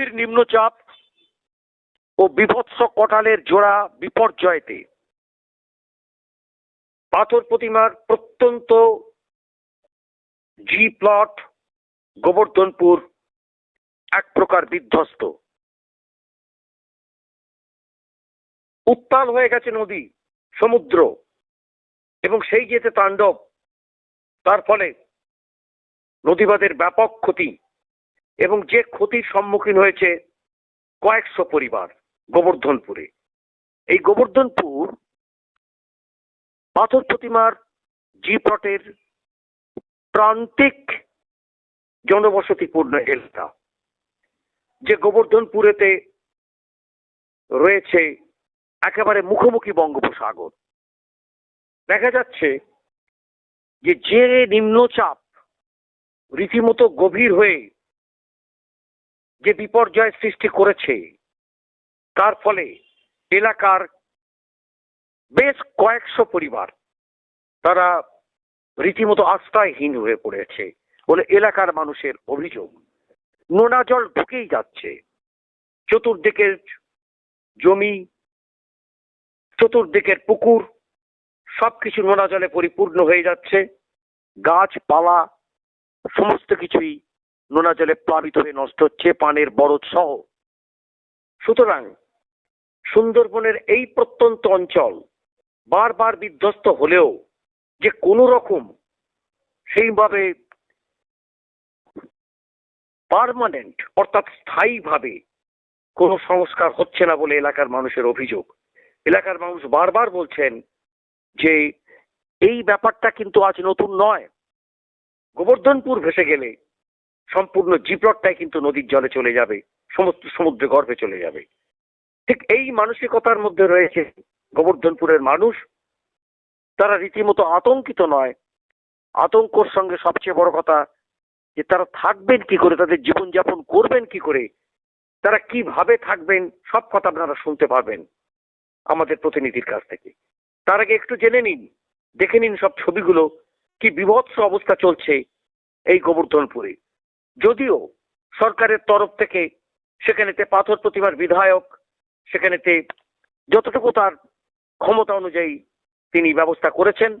গভীর নিম্নচাপ ও বিভৎস কটালের জোড়া বিপর্যয়তে। পাথর প্রতিমার প্রত্যন্ত জি প্লট গোবর্ধনপুর, এক প্রকার বিধ্বস্ত। উত্তাল হয়ে গেছে নদী, সমুদ্র এবং সেই যেতে তাণ্ডব। তার ফলে নদীবাদের ব্যাপক ক্ষতি। এবং যে ক্ষতির সম্মুখীন হয়েছে কয়েকশো পরিবার গোবর্ধনপুরে। এই গোবর্ধনপুর পাথর প্রতিমার জি প্লটের প্রান্তিক জনবসতিপূর্ণ এলাকা, যে গোবর্ধনপুরেতে রয়েছে একেবারে মুখোমুখি বঙ্গোপসাগর। দেখা যাচ্ছে যে যে নিম্নচাপ রীতিমতো গভীর হয়ে যে বিপর্যয় সৃষ্টি করেছে, তার ফলে এলাকার বেশ কয়েকশো পরিবার তারা রীতিমতো আশ্রয়হীন হয়ে পড়েছে বলে এলাকার মানুষের অভিযোগ। নোনা জল ঢুকেই যাচ্ছে। চতুর্দিকের জমি, চতুর্দিকের পুকুর, সবকিছু নোনা জলে পরিপূর্ণ হয়ে যাচ্ছে। গাছপালা, সমস্ত কিছুই নোনা জলে প্লাবিত হয়ে নষ্ট হচ্ছে পানের বরজ সহ। সুতরাং সুন্দরবনের এই প্রত্যন্ত অঞ্চল বারবার বিধ্বস্ত হলেও যে কোনো রকম সেইভাবে পার্মানেন্ট অর্থাৎ স্থায়ীভাবে কোনো সংস্কার হচ্ছে না বলে এলাকার মানুষের অভিযোগ। এলাকার মানুষ বারবার বলছেন যে এই ব্যাপারটা কিন্তু আজ নতুন নয়। গোবর্ধনপুর ভেসে গেলে সম্পূর্ণ জিপ্লটটাই কিন্তু নদীর জলে চলে যাবে সমস্ত সমুদ্রে গর্ভে চলে যাবে। ঠিক এই মানসিকতার মধ্যে রয়েছে গোবর্ধনপুরের মানুষ। তারা রীতিমতো আতঙ্কিত নয়। আতঙ্কর সঙ্গে সবচেয়ে বড় কথা যে তারা থাকবেন কি করে, তাদের জীবনযাপন করবেন কি করে, তারা কীভাবে থাকবেন, সব কথা আপনারা শুনতে পারবেন আমাদের প্রতিনিধির কাছ থেকে। তার আগে একটু জেনে নিন, দেখে নিন সব ছবিগুলো, কি বিভৎস অবস্থা চলছে এই গোবর্ধনপুরে। যদিও সরকারের তরফ থেকে সেখানেতে পাথর প্রতিমার বিধায়ক, সেখানেতে যতটুকু তার ক্ষমতা অনুযায়ী তিনি ব্যবস্থা করেছেন,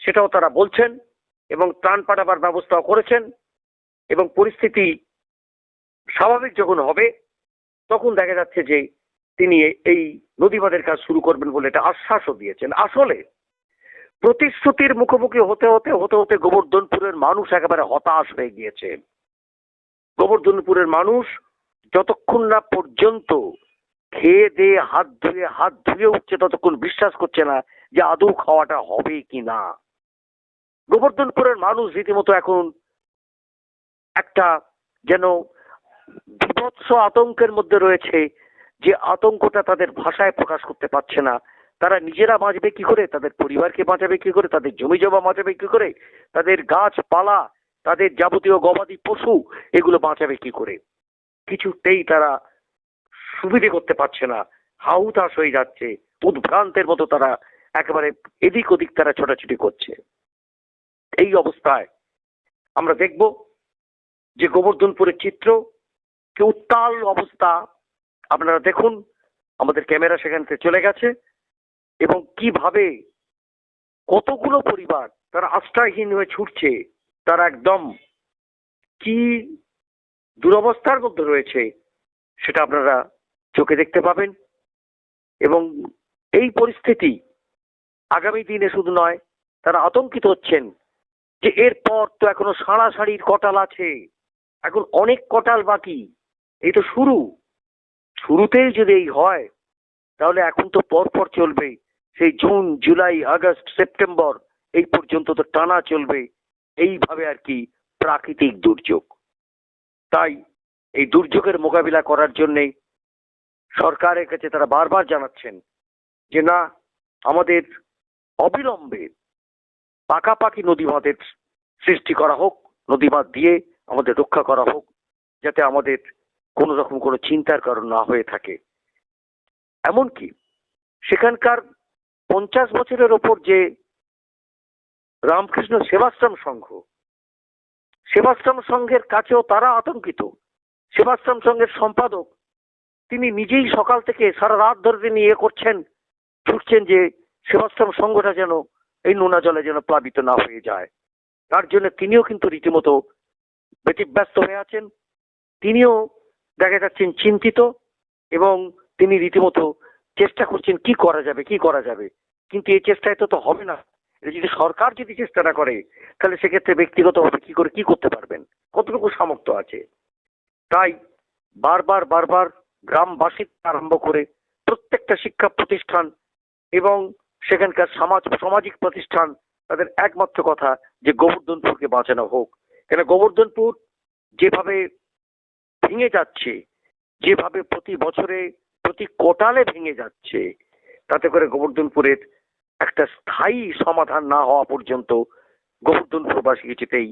সেটাও তারা বলছেন এবং ত্রাণ পাঠাবার ব্যবস্থাও করেছেন এবং পরিস্থিতি স্বাভাবিক যখন হবে, তখন দেখা যাচ্ছে যে তিনি এই নদীবাদের কাজ শুরু করবেন বলে এটা আশ্বাসও দিয়েছেন। আসলে প্রতিশ্রুতির মুখোমুখি হতে হতে হতে হতে গোবর্ধনপুরের মানুষ একেবারে হতাশ হয়ে গিয়েছে। গোবর্ধনপুরের মানুষ যতক্ষণ না পর্যন্ত খেয়ে দিয়ে হাত ধুয়ে হাত ধুয়ে উঠছে, ততক্ষণ বিশ্বাস করছে না যে আদৌ খাওয়াটা হবে কি না। গোবর্ধনপুরের মানুষ রীতিমতো এখন একটা যেন বিভৎস আতঙ্কের মধ্যে রয়েছে যে আতঙ্কটা তাদের ভাষায় প্রকাশ করতে পারছে না। তারা নিজেরা বাঁচবে কি করে? তাদের পরিবারকে বাঁচাবে কি করে? তাদের জমি জমা বাঁচাবে কি করে? তাদের গাছপালা তাদের যাবতীয় গবাদি পশু এগুলো বাঁচাবে কি করে? কিছুতেই তারা সুবিধে করতে পারছে না। হাউতাস হয়ে যাচ্ছে। উদ্ভ্রান্তের মতো তারা একেবারে এদিক ওদিক তারা ছোটাছুটি করছে। এই অবস্থায় আমরা দেখব যে গোবর্ধনপুরের চিত্র কি উত্তাল অবস্থা। আপনারা দেখুন, আমাদের ক্যামেরা সেখান থেকে চলে গেছে এবং কীভাবে কতগুলো পরিবার তারা আশ্রয়হীন হয়ে ছুটছে। তারা একদম কি দুরবস্থার মধ্যে রয়েছে সেটা আপনারা চোখে দেখতে পাবেন। এবং এই পরিস্থিতি আগামী দিনে শুধু নয়, তারা আতঙ্কিত হচ্ছেন যে এরপর তো এখনও সাড়া সারির কটাল আছে, এখন অনেক কটাল বাকি, এই তো শুরু। শুরুতেই যদি এই হয়, তাহলে এখন তো পর পর চলবে, সেই জুন, জুলাই, আগস্ট, সেপ্টেম্বর, এই পর্যন্ত তো টানা চলবে। এইভাবে আর কি প্রাকৃতিক দুর্যোগ। তাই এই দুর্যোগের মোকাবিলা করার জন্যে সরকারের কাছে তারা বারবার জানাচ্ছেন যে না, আমাদের অবিলম্বে পাকাপাকি নদীবাঁধের সৃষ্টি করা হোক, নদীবাঁধ দিয়ে আমাদের রক্ষা করা হোক, যাতে আমাদের কোনো রকম কোনো চিন্তার কারণ না হয়ে থাকে। এমনকি সেখানকার পঞ্চাশ বছরের ওপর যে রামকৃষ্ণ সেবাশ্রম সংঘ। সেবাশ্রম সংঘের কাছেও তারা আতঙ্কিত। সেবাশ্রম সংঘের সম্পাদক, তিনি নিজেই সকাল থেকে সারা রাত ধরে তিনি ইয়ে করছেন, ছুটছেন যে সেবাশ্রম সংঘটা যেন এই নোনা জলে যেন প্লাবিত না হয়ে যায়। তার জন্য তিনিও কিন্তু রীতিমতো ব্যতিব্যস্ত হয়ে আছেন। তিনিও দেখা যাচ্ছেন চিন্তিত এবং তিনি রীতিমতো চেষ্টা করছেন কি করা যাবে, কি করা যাবে। কিন্তু এই চেষ্টায় তো তো হবে না। যদি সরকার যদি চেষ্টা না করে, তাহলে সেক্ষেত্রে ব্যক্তিগতভাবে কি করে, কি করতে পারবেন? কতটুকু সামর্থ্য আছে? তাই বারবার বারবার গ্রামবাসী আরম্ভ করে প্রত্যেকটা শিক্ষা প্রতিষ্ঠান এবং সেখানকার সমাজ, সামাজিক প্রতিষ্ঠান তাদের একমাত্র কথা যে গোবর্ধনপুরকে বাঁচানো হোক। কেন গোবর্ধনপুর যেভাবে ভেঙে যাচ্ছে, যেভাবে প্রতি বছরে প্রতি কোটালে ভেঙে যাচ্ছে, তাতে করে গোবর্ধনপুরের একটা স্থায়ী সমাধান না হওয়া পর্যন্ত গোবর্ধনপুরবাসী কিছুতেই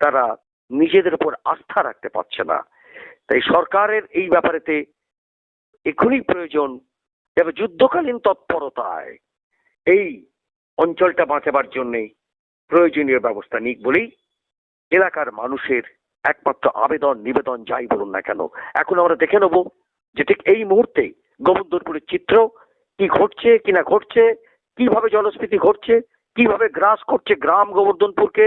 তারা নিজেদের উপর আস্থা রাখতে পারছে না। তাই সরকারের এই ব্যাপারেতে এখনই প্রয়োজন তবে যুদ্ধকালীন তৎপরতায় এই অঞ্চলটা বাঁচাবার জন্যে প্রয়োজনীয় ব্যবস্থা নিক বলেই এলাকার মানুষের একমাত্র আবেদন, নিবেদন যাই বলুন না কেন। এখন আমরা দেখে নেব যে ঠিক এই মুহূর্তে গোবর্ধনপুরের চিত্র কি ঘটছে, কি না ঘটছে কীভাবে জলস্ফীতি ঘটছে, কীভাবে গ্রাস করছে গ্রাম গোবর্ধনপুরকে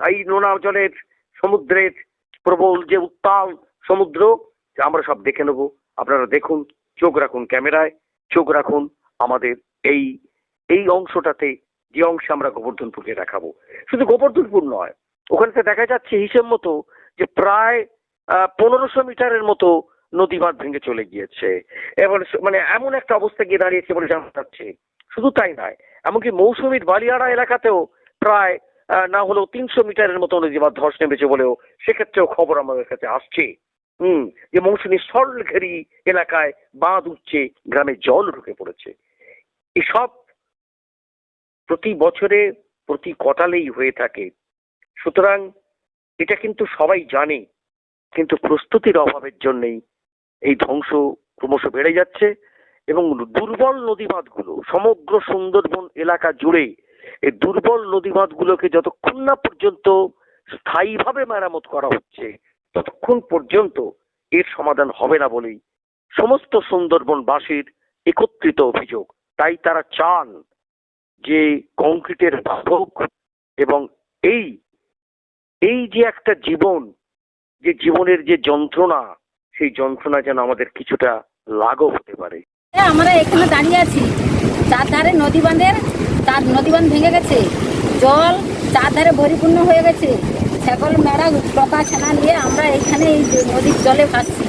এই নোনা জলের সমুদ্রের প্রবল যে উত্তাল সমুদ্র, আমরা সব দেখে নেব। আপনারা দেখুন, চোখ রাখুন ক্যামেরায়, চোখ রাখুন আমাদের এই এই অংশটাতে যে অংশে আমরা গোবর্ধনপুরকে দেখাবো। শুধু গোবর্ধনপুর নয় ওখানে তো দেখা যাচ্ছে হিসেব মতো যে প্রায় পনেরোশো মিটারের মতো নদী বাঁধ ভেঙে চলে গিয়েছে। এবার মানে এমন একটা অবস্থা গিয়ে দাঁড়িয়েছে বলে জানা যাচ্ছে। শুধু তাই নয়, এমনকি মৌসুমীর বালিয়াড়া এলাকাতেও প্রায় না হলেও তিনশো মিটারের মতো নদী বাঁধ ধস নেমেছে বলেও সেক্ষেত্রেও খবর আমাদের কাছে আসছে। হুম, যে মৌসুমী সরলঘেরি এলাকায় বাঁধ উঠছে, গ্রামে জল ঢুকে পড়েছে। এসব প্রতি বছরে, প্রতি কটালেই হয়ে থাকে। সুতরাং এটা কিন্তু সবাই জানে, কিন্তু প্রস্তুতির অভাবের জন্যেই এই ধ্বংস ক্রমশ বেড়ে যাচ্ছে। এবং দুর্বল নদীবাঁধগুলো, সমগ্র সুন্দরবন এলাকা জুড়ে এই দুর্বল নদীবাঁধগুলোকে যতক্ষণ না পর্যন্ত স্থায়ীভাবে মেরামত করা হচ্ছে, ততক্ষণ পর্যন্ত এর সমাধান হবে না বলেই সমস্ত সুন্দরবনবাসীর একত্রিত অভিযোগ। তাই তারা চান যে কংক্রিটের বাধক এবং এই এই যে একটা জীবন, যে জীবনের যে যন্ত্রণা, সেই যন্ত্রণা যেন আমাদের কিছুটা লাঘব হতে পারে। আমরা এখানে দাঁড়িয়ে আছি। চার ধারে নদী বাঁধের চার নদী বাঁধ ভেঙে গেছে। জল চার ধারে পরিপূর্ণ হয়ে গেছে। ছাগল মেড়া টকা ছানা নিয়ে আমরা এখানে এই নদীর জলে ভাসছি।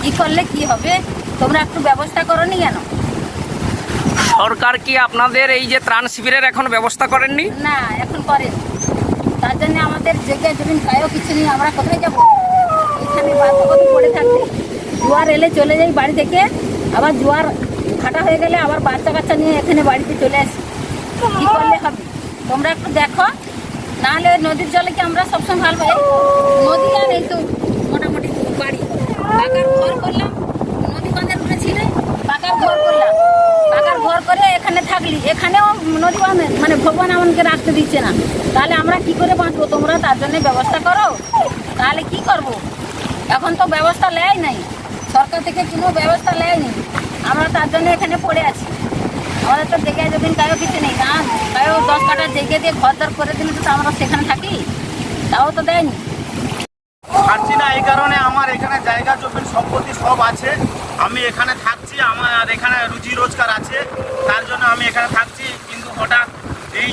কি করলে কি হবে? তোমরা একটু ব্যবস্থা করনি কেন? সরকার কি আপনাদের এই যে ত্রাণ শিবিরের এখন ব্যবস্থা করেননি? না এখন করেন। তার জন্য আমাদের জেগে জমিন পায়ও কিছু নেই আমরা কোথায় যাব? এখানে বাধ্যগত পড়ে থাকতে জোয়ার এলে চলে যাই বাড়ি থেকে। আবার জোয়ার ফাটা হয়ে গেলে আবার বাচ্চা কাচ্চা নিয়ে এখানে বাড়িতে চলে আসি। কী করলে হবে? তোমরা একটু দেখো। নাহলে নদীর জলে কি আমরা সবসময় ভালো এই নদী আর এই তো মোটামুটি বাড়ি। পাকার ঘর করলাম। নদী বাঁধের উপরে ছিল পাকার ঘর করলাম। পাকার ঘর করে এখানে থাকলি। এখানেও নদী বাঁধে মানে ভগবান আমাকে রাখতে দিচ্ছে না। তাহলে আমরা কি করে বাঁচবো? তোমরা তার জন্য ব্যবস্থা করো। তাহলে কি করব? এখন তো ব্যবস্থা নেয় নাই। সরকার থেকে কোনো ব্যবস্থা নেয়নি। আমরা তার জন্য এখানে পড়ে আছি। আমাদের তো জেগে যদিন কারও কিছু নেই। না কারও দশ কাটা জেগে দিয়ে ঘর দর করে দিলে তো আমরা সেখানে থাকি। তাও তো দেয়নি। পারছি না, এই কারণে আমার এখানে জায়গা জমির সম্পত্তি সব আছে। আমি এখানে থাকছি, আমার এখানে রুজি রোজগার আছে। তার জন্য আমি এখানে থাকছি। কিন্তু হঠাৎ এই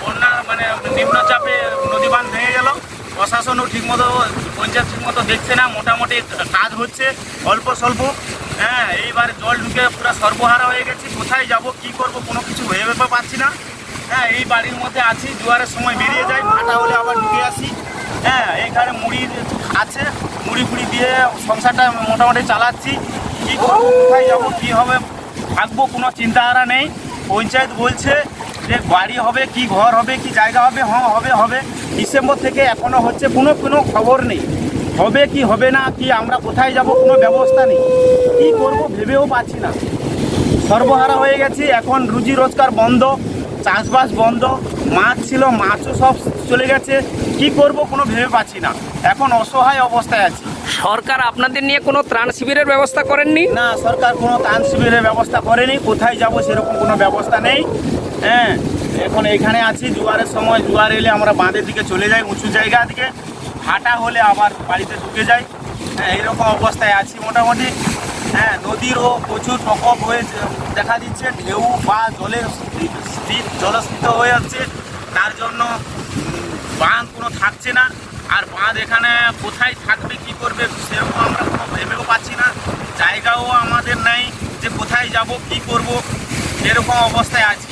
বন্যার মানে নিম্নচাপে নদী বাঁধ ভেঙে গেল। প্রশাসনও ঠিকমতো, পঞ্চায়েত ঠিকমতো দেখছে না, মোটামুটি কাজ হচ্ছে, অল্প স্বল্প। হ্যাঁ এইবার জল ঢুকে পুরো সর্বহারা হয়ে গেছি, কোথায় যাব, কি করব, কোনো কিছু ভেবে পাচ্ছি না। হ্যাঁ এই বাড়ির মধ্যে আছি জোয়ারের সময় বেরিয়ে যাই ফাটা হলে আবার ঢুকে আসি। হ্যাঁ এইখানে মুড়ি আছে, মুড়ি ফুড়ি দিয়ে সংসারটা মোটামুটি চালাচ্ছি। কী করব, কোথায় যাব, কী হবে, থাকব, কোনো চিন্তাধারা নেই। পঞ্চায়েত বলছে যে বাড়ি হবে কি ঘর হবে কি জায়গা হবে হ্যাঁ হবে হবে। ডিসেম্বর থেকে এখনও হচ্ছে কোনো কোনো খবর নেই। হবে কি হবে না কি আমরা কোথায় যাব কোনো ব্যবস্থা নেই। কি করব ভেবেও পাচ্ছি না। সর্বহারা হয়ে গেছি এখন রুজি রোজগার বন্ধ চাষবাস বন্ধ মাছ ছিল মাছও সব চলে গেছে। কি করব কোনো ভেবে পাচ্ছি না। এখন অসহায় অবস্থায় আছি। সরকার আপনাদের নিয়ে কোনো ত্রাণ শিবিরের ব্যবস্থা করেননি? না সরকার কোনো ত্রাণ শিবিরের ব্যবস্থা করেনি। কোথায় যাব সেরকম কোনো ব্যবস্থা নেই। হ্যাঁ এখন এখানে আছি, জোয়ারের সময় জোয়ার এলে আমরা বাঁধের দিকে চলে যাই, উঁচু জায়গা দিকে। ভাটা হলে আবার বাড়িতে ঢুকে যাই। হ্যাঁ এইরকম অবস্থায় আছি মোটামুটি। হ্যাঁ নদীরও প্রচুর প্রকোপ হয়ে দেখা দিচ্ছে, ঢেউ বা স্পিড জলস্ফীত হয়ে যাচ্ছে। তার জন্য বাঁধ কোনো থাকছে না। আর বাঁধ এখানে কোথায় থাকবে, কি করবে, সেরকম আমরা কোনো ভেবেও পাচ্ছি না। জায়গাও আমাদের নেই যে কোথায় যাব, কি করব, এরকম অবস্থায় আছি।